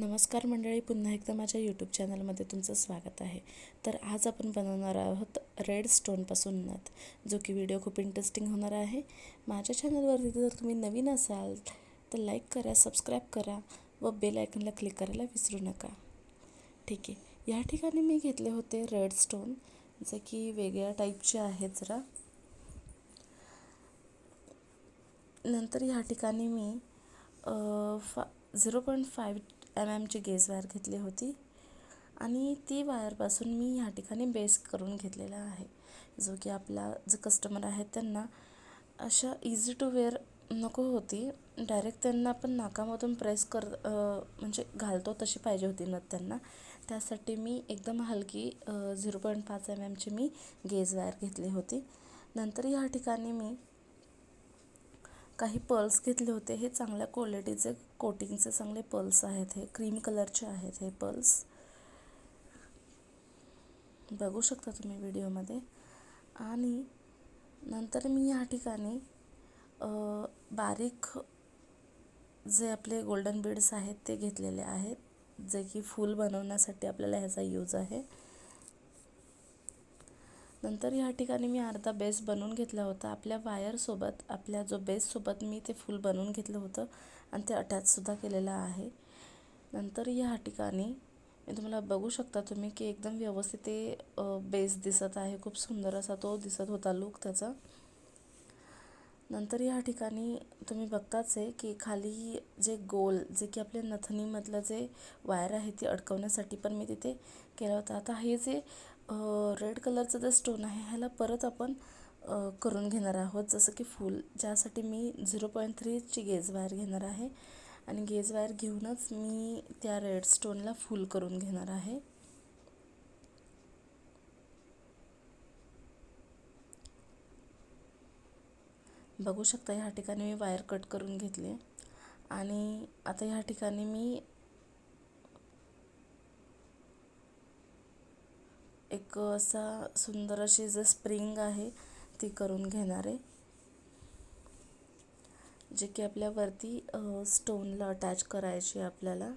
नमस्कार मंडळी पुन्हा एकदा माझ्या यूट्यूब चॅनलमध्ये तुमचं स्वागत आहे. तर आज आपण बनवणार आहोत रेड स्टोनपासून नथ जो की व्हिडिओ खूप इंटरेस्टिंग होणार आहे. माझ्या चॅनलवरती जर तुम्ही नवीन असाल तर लाईक करा सबस्क्राईब करा व बेल आयकनला क्लिक करायला विसरू नका. ठीक आहे. या ठिकाणी मी घेतले होते रेड स्टोन जे की वेगळ्या टाईपचे आहेत जरा. नंतर ह्या ठिकाणी मी फा झिरो पॉईंट फाईव्ह एम एमची गेज वायर घेतली होती. आणि ती वायरपासून मी ह्या ठिकाणी बेस करून घेतलेला आहे. जो की आपला जो कस्टमर आहे त्यांना अशा इझी टू वेअर नको होती. डायरेक्ट त्यांना आपण नाकामधून प्रेस कर म्हणजे घालतो तशी पाहिजे होती नथ त्यांना. त्यासाठी मी एकदम हलकी झिरो पॉईंट पाच एम एमची मी गेज वायर घेतली होती. नंतर या ठिकाणी मी काही पर्ल्स घेतले होते. हे चांगल्या क्वालिटीचे कोटिंगचे चांगले पर्ल्स आहेत हे क्रीम कलरचे आहेत हे पर्ल्स बघू शकता तुम्ही व्हिडिओमध्ये आणि नंतर मी या ठिकाणी बारीक जे आपले गोल्डन बीड्स आहेत ते घेतलेले आहेत जे की फूल बनवण्यासाठी आपल्याला ह्याचा यूज आहे. नंतर ह्या ठिकाणी मी अर्धा बेस बनवून घेतला होता. आपल्या वायरसोबत आपल्या जो बेससोबत मी ते फूल बनवून घेतलं होतं आणि ते अटॅचसुद्धा केलेलं आहे. नंतर ह्या ठिकाणी मी तुम्हाला बघू शकता तुम्ही की एकदम व्यवस्थित ते बेस दिसत आहे. खूप सुंदर असा तो दिसत होता लुक त्याचा. नंतर या ठिकाणी तुम्ही बघताच आहे की खाली जे गोल जे की आपल्या नथनीमधलं जे वायर आहे ती अडकवण्यासाठी पण मी तिथे केलं होतं. आता हे जे रेड कलरचा जो स्टोन आहे ह्याला परत आपण करून घेणार आहोत. जसं की फूल ज्यासाठी मी झिरो पॉईंट थ्रीची गेज वायर घेणार आहे. आणि गेज वायर घेऊनच मी त्या रेड स्टोनला फूल करून घेणार आहे. बघू शकता ह्या ठिकाणी मी वायर कट करून घेतले. आणि आता ह्या ठिकाणी मी एक असा सुंदर अशी जे स्प्रिंग आहे ती करून घेणार आहे. जे की आपल्यावरती स्टोनला अटॅच करायची आपल्याला.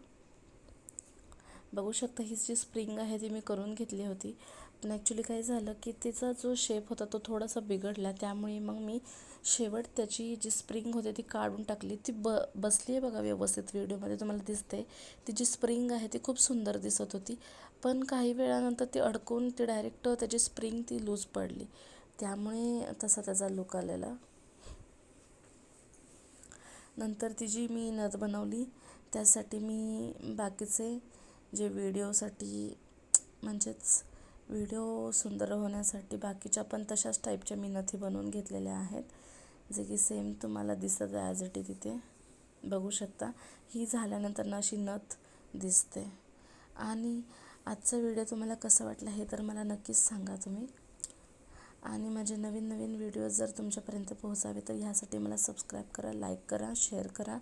बघू शकता ही जी स्प्रिंग आहे ती मी करून घेतली होती. पण ॲक्च्युली काय झालं की तिचा जो शेप होता तो थोडासा बिघडला. त्यामुळे मग मी शेवट त्याची जी स्प्रिंग होती ती काढून टाकली. ती ब बसली आहे बघा व्यवस्थित व्हिडिओमध्ये तुम्हाला दिसते ती जी स्प्रिंग आहे ती खूप सुंदर दिसत होती. पण काही वेळानंतर ती अडकून ती डायरेक्ट त्याची स्प्रिंग ती लूज पडली. त्यामुळे तसा त्याचा लुक आलेला. नंतर ती जी मी नथ बनवली त्यासाठी मी बाकीचे जे व्हिडिओसाठी म्हणजेच व्हिडिओ सुंदर होण्यासाठी बाकीच्या पण तशाच टाईपच्या मी नथी बनवून घेतलेल्या आहेत. जे की सेम तुम्हाला दिसत आहे ॲज इट इज तिथे. बघू शकता. ही झाल्यानंतर ना अशी नथ दिसते. आणि आजचा व्हिडिओ तुम्हाला कसा वाटला हे तर मला नक्कीच सांगा तुम्ही. आणि माझे नवीन नवीन व्हिडिओ जर तुमच्यापर्यंत पोहोचावे तर ह्यासाठी मला सबस्क्राईब करा लाईक करा शेअर करा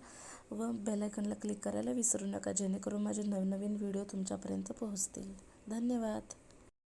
व बेलायकनला क्लिक करायला विसरू नका जेणेकरून माझे नवनवीन व्हिडिओ तुमच्यापर्यंत पोहोचतील. धन्यवाद.